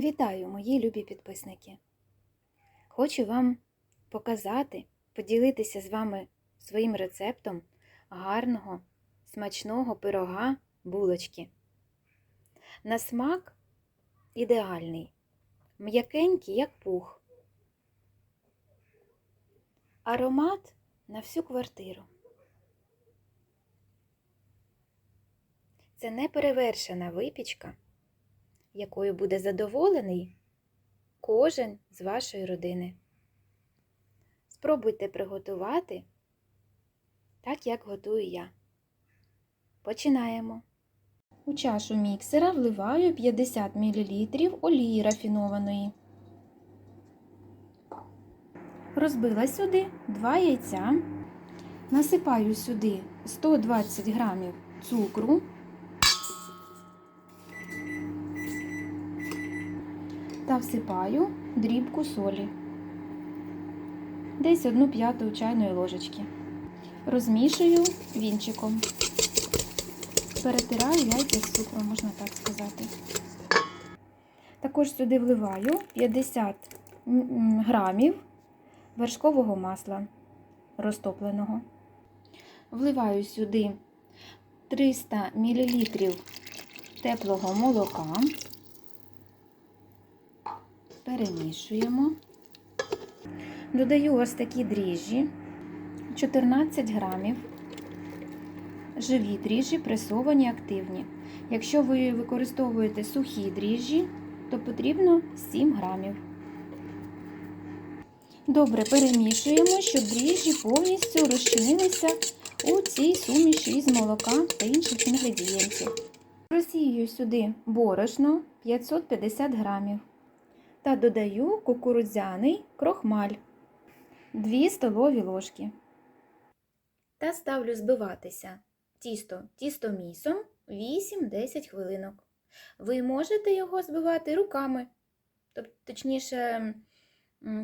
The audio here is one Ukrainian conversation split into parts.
Вітаю, мої любі підписники! Хочу вам показати, поділитися з вами своїм рецептом гарного, смачного пирога булочки. На смак ідеальний, м'якенький, як пух. Аромат на всю квартиру. Це неперевершена випічка якою буде задоволений кожен з вашої родини. Спробуйте приготувати так, як готую я. Починаємо. У чашу міксера вливаю 50 мл олії рафінованої. Розбила сюди 2 яйця. Насипаю сюди 120 г цукру. Та всипаю дрібку солі, десь одну п'яту чайної ложечки. Розмішую вінчиком. Перетираю яйця з цукром, можна так сказати. Також сюди вливаю 50 грамів вершкового масла розтопленого. Вливаю сюди 300 мл теплого молока перемішуємо. Додаю ось такі дріжджі, 14 грамів. Живі дріжджі, пресовані, активні. Якщо ви використовуєте сухі дріжджі, то потрібно 7 грамів. Добре перемішуємо, щоб дріжджі повністю розчинилися у цій суміші із молока та інших інгредієнтів. Розсію сюди борошно 550 грамів та додаю кукурудзяний крохмаль 2 столові ложки. Та ставлю збиватися тісто тістомісом 8-10 хвилинок. Ви можете його збивати руками, тобто, точніше,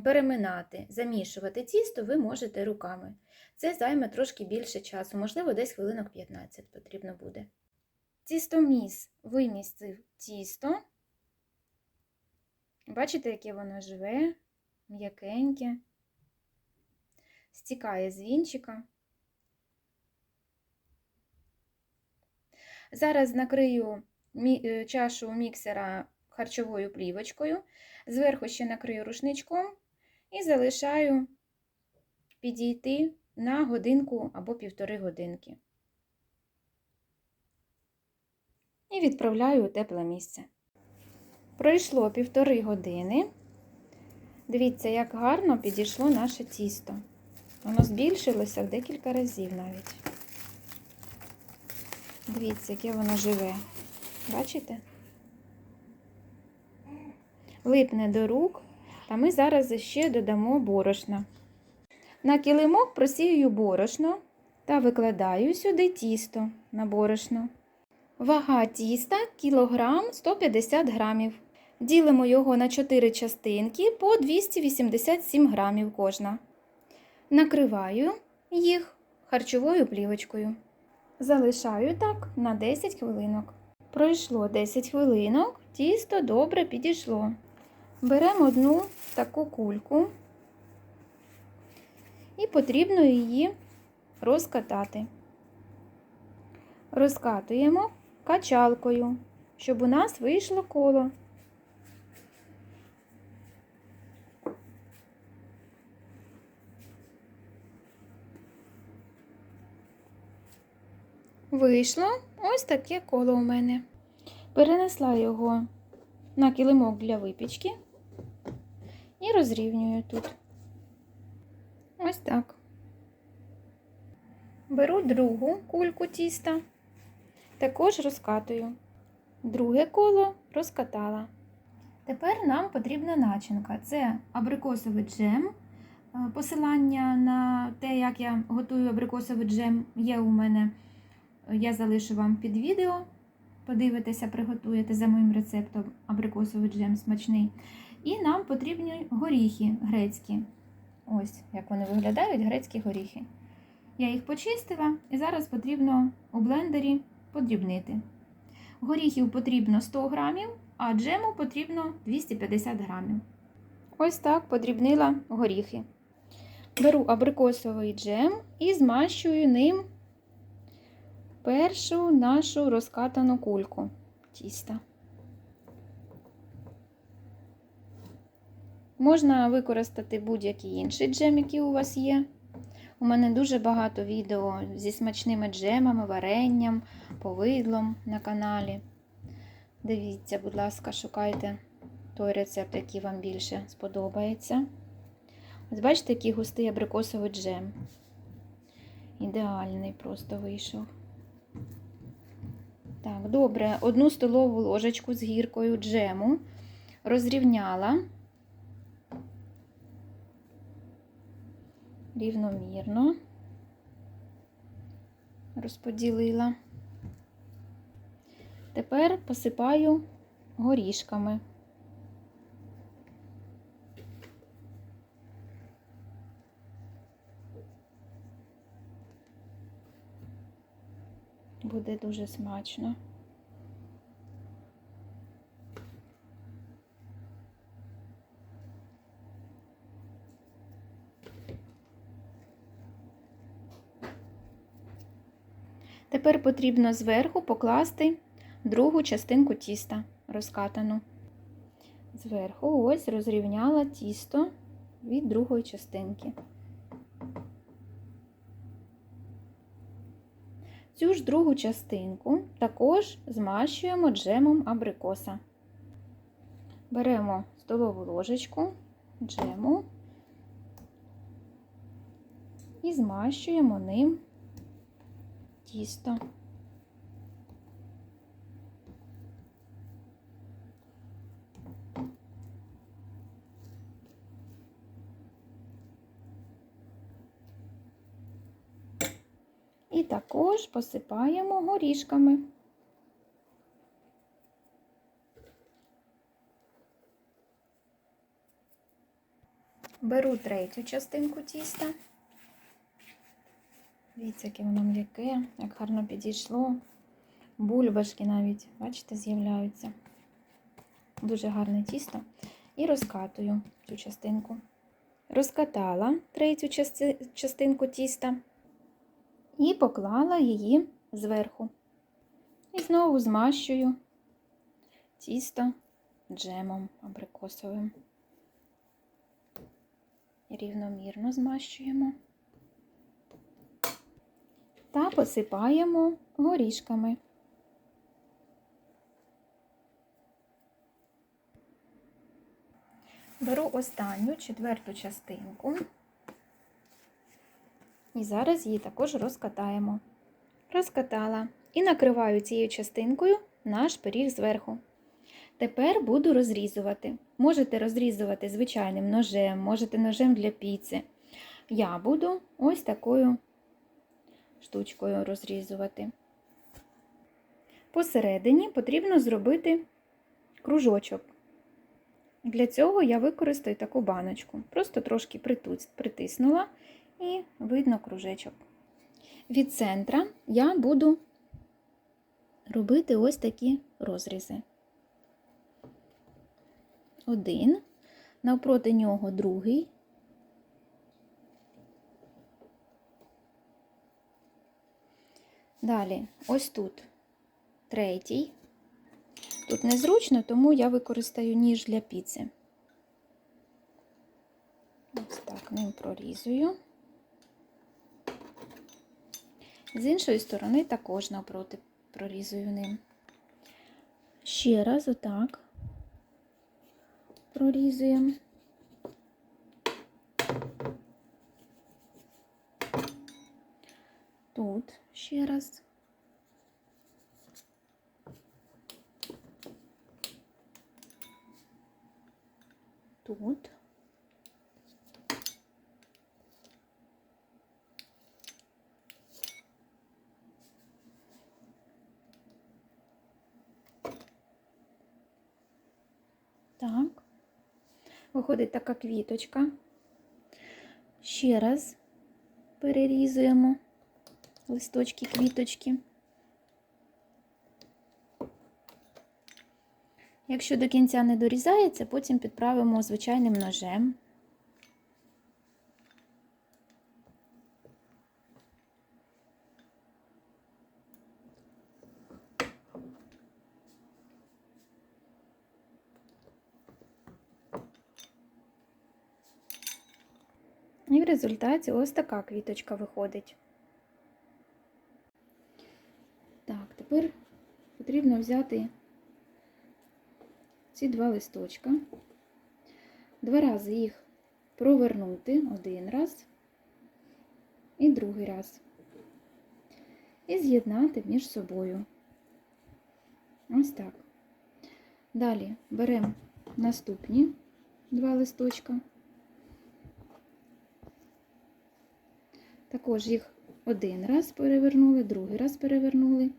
переминати, замішувати тісто ви можете руками. Це займе трошки більше часу, можливо, десь хвилинок 15 потрібно буде. Тістоміс вимістив тісто. Бачите, яке воно живе, м'якеньке, стікає з вінчика. Зараз накрию е, чашу міксера харчовою плівочкою, зверху ще накрию рушничком і залишаю підійти на годинку або півтори годинки. І відправляю у тепле місце. Пройшло півтори години. Дивіться, як гарно підійшло наше тісто. Воно збільшилося в декілька разів навіть. Дивіться, яке воно живе. Бачите? Липне до рук, та ми зараз ще додамо борошна. На килимок просію борошно та викладаю сюди тісто на борошно. Вага тіста кілограм 150 грамів. Ділимо його на 4 частинки по 287 грамів кожна. Накриваю їх харчовою плівочкою. Залишаю так на 10 хвилинок. Пройшло 10 хвилинок, тісто добре підійшло. Беремо одну таку кульку і потрібно її розкатати. Розкатуємо качалкою, щоб у нас вийшло коло. Вийшло ось таке коло у мене. Перенесла його на килимок для випічки і розрівнюю тут. Ось так. Беру другу кульку тіста, також розкатую. Друге коло розкатала. Тепер нам потрібна начинка. Це абрикосовий джем. Посилання на те, як я готую абрикосовий джем, є у мене я залишу вам під відео. Подивитеся, приготуєте за моїм рецептом абрикосовий джем смачний. І нам потрібні горіхи грецькі. Ось, як вони виглядають, грецькі горіхи. Я їх почистила і зараз потрібно у блендері подрібнити. Горіхів потрібно 100 грамів, а джему потрібно 250 грамів. Ось так подрібнила горіхи. Беру абрикосовий джем і змащую ним першу нашу розкатану кульку тіста. Можна використати будь-який інший джем, який у вас є. У мене дуже багато відео зі смачними джемами, варенням, повидлом на каналі. Дивіться, будь ласка, шукайте той рецепт, який вам більше сподобається. Ось бачите, який густий абрикосовий джем. Ідеальний просто вийшов. Так, добре, одну столову ложечку з гіркою джему розрівняла рівномірно розподілила. Тепер посипаю горішками. Буде дуже смачно. Тепер потрібно зверху покласти другу частинку тіста розкатану. Зверху ось розрівняла тісто від другої частинки. Цю ж другу частинку також змащуємо джемом абрикоса. Беремо столову ложечку джему і змащуємо ним тісто. Також посипаємо горішками. Беру третю частинку тіста. Дивіться, яке воно м'яке, як гарно підійшло. Бульбашки навіть, бачите, з'являються. Дуже гарне тісто. І розкатую цю частинку. Розкатала третю частинку тіста і поклала її зверху. І знову змащую тісто джемом абрикосовим. Рівномірно змащуємо та посипаємо горішками. Беру останню четверту частинку. І зараз її також розкатаємо. Розкатала і накриваю цією частинкою наш пиріг зверху. Тепер буду розрізувати. Можете розрізувати звичайним ножем, можете ножем для піци. Я буду ось такою штучкою розрізувати. Посередині потрібно зробити кружочок. Для цього я використаю таку баночку. Просто трошки притиснула і видно кружечок. Від центра я буду робити ось такі розрізи. Один, навпроти нього другий. Далі, ось тут третій. Тут незручно, тому я використаю ніж для піци. Ось так ним прорізую. З іншої сторони також навпроти прорізую ним. Ще раз отак прорізуємо. Тут ще раз. Тут. Так. Виходить така квіточка. Ще раз перерізуємо листочки, квіточки. Якщо до кінця не дорізається, потім підправимо звичайним ножем. І в результаті ось така квіточка виходить. Так, тепер потрібно взяти ці два листочка, два рази їх провернути один раз і другий раз. І з'єднати між собою. Ось так. Далі беремо наступні два листочка. Також їх один раз перевернули, другий раз перевернули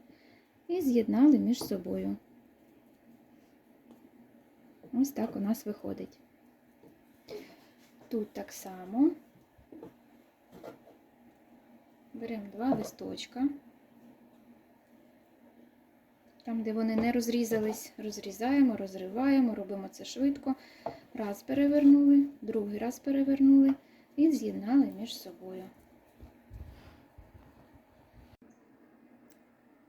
і з'єднали між собою. Ось так у нас виходить. Тут так само беремо два листочка. Там, де вони не розрізались, розрізаємо, розриваємо, робимо це швидко. Раз перевернули, другий раз перевернули і з'єднали між собою.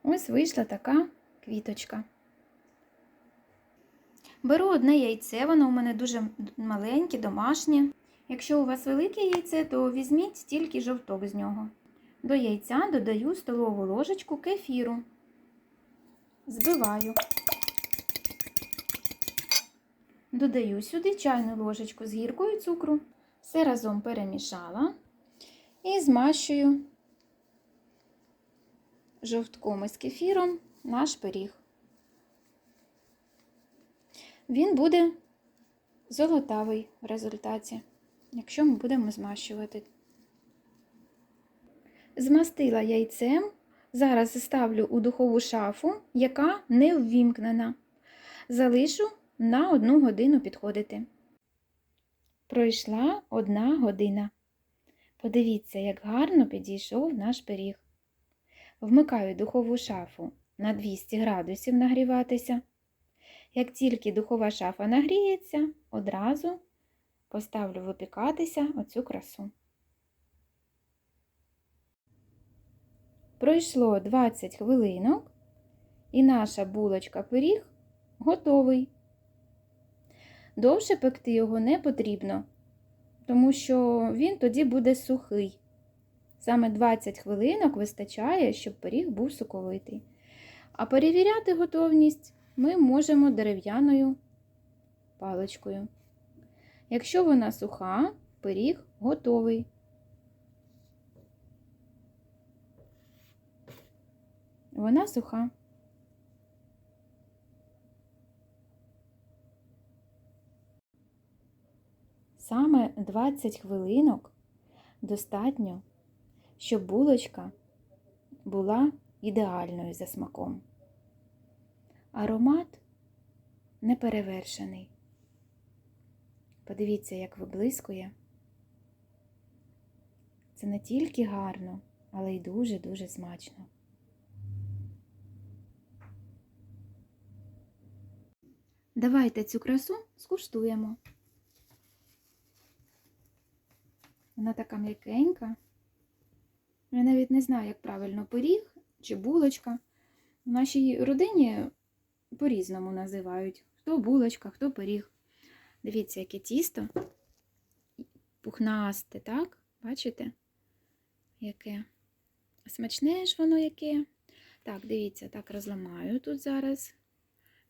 Ось вийшла така квіточка. Беру одне яйце, воно у мене дуже маленьке, домашнє. Якщо у вас велике яйце, то візьміть стільки жовток з нього. До яйця додаю столову ложечку кефіру. Збиваю. Додаю сюди чайну ложечку з гіркою цукру. Все разом перемішала і змащую жовтком із кефіром наш пиріг. Він буде золотавий в результаті, якщо ми будемо змащувати. Змастила яйцем, зараз ставлю у духову шафу, яка не ввімкнена. Залишу на одну годину підходити. Пройшла одна година. Подивіться, як гарно підійшов наш пиріг. Вмикаю духову шафу на 200 градусів нагріватися. Як тільки духова шафа нагріється, одразу поставлю випікатися оцю красу. Пройшло 20 хвилинок, і наша булочка пиріг готовий. Довше пекти його не потрібно, тому що він тоді буде сухий. Саме 20 хвилинок вистачає, щоб пиріг був соковитий. А перевіряти готовність ми можемо дерев'яною паличкою. Якщо вона суха, пиріг готовий. Вона суха. Саме 20 хвилинок достатньо, щоб булочка була ідеальною за смаком. Аромат неперевершений. Подивіться, як виблискує. Це не тільки гарно, але й дуже-дуже смачно. Давайте цю красу скуштуємо. Вона така м'якенька. Я навіть не знаю, як правильно пиріг чи булочка. В нашій родині по-різному називають. Хто булочка, хто пиріг. Дивіться, яке тісто пухнасте, так? Бачите? Яке? Смачне ж воно яке. Так, дивіться, так розламаю тут зараз.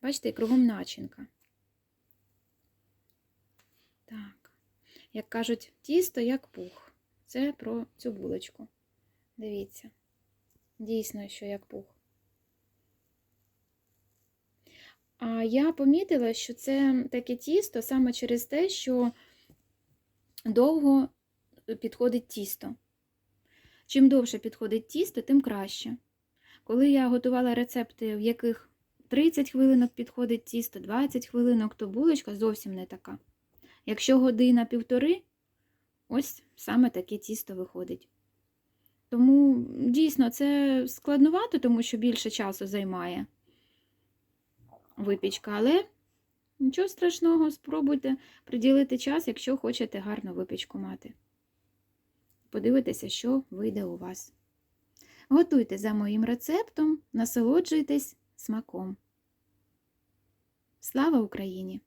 Бачите, кругом начинка. Так. Як кажуть, тісто як пух. Це про цю булочку. Дивіться. Дійсно, що як пух. А я помітила, що це таке тісто саме через те, що довго підходить тісто. Чим довше підходить тісто, тим краще. Коли я готувала рецепти, в яких 30 хвилинок підходить тісто, 20 хвилинок, то булочка зовсім не така. Якщо година-півтори, ось саме таке тісто виходить. Тому дійсно це складнувато, тому що більше часу займає випічка, але Нічого страшного, спробуйте приділити час, якщо хочете гарну випічку мати. Подивитися, що вийде у вас. Готуйте за моїм рецептом, насолоджуйтесь смаком. Слава Україні!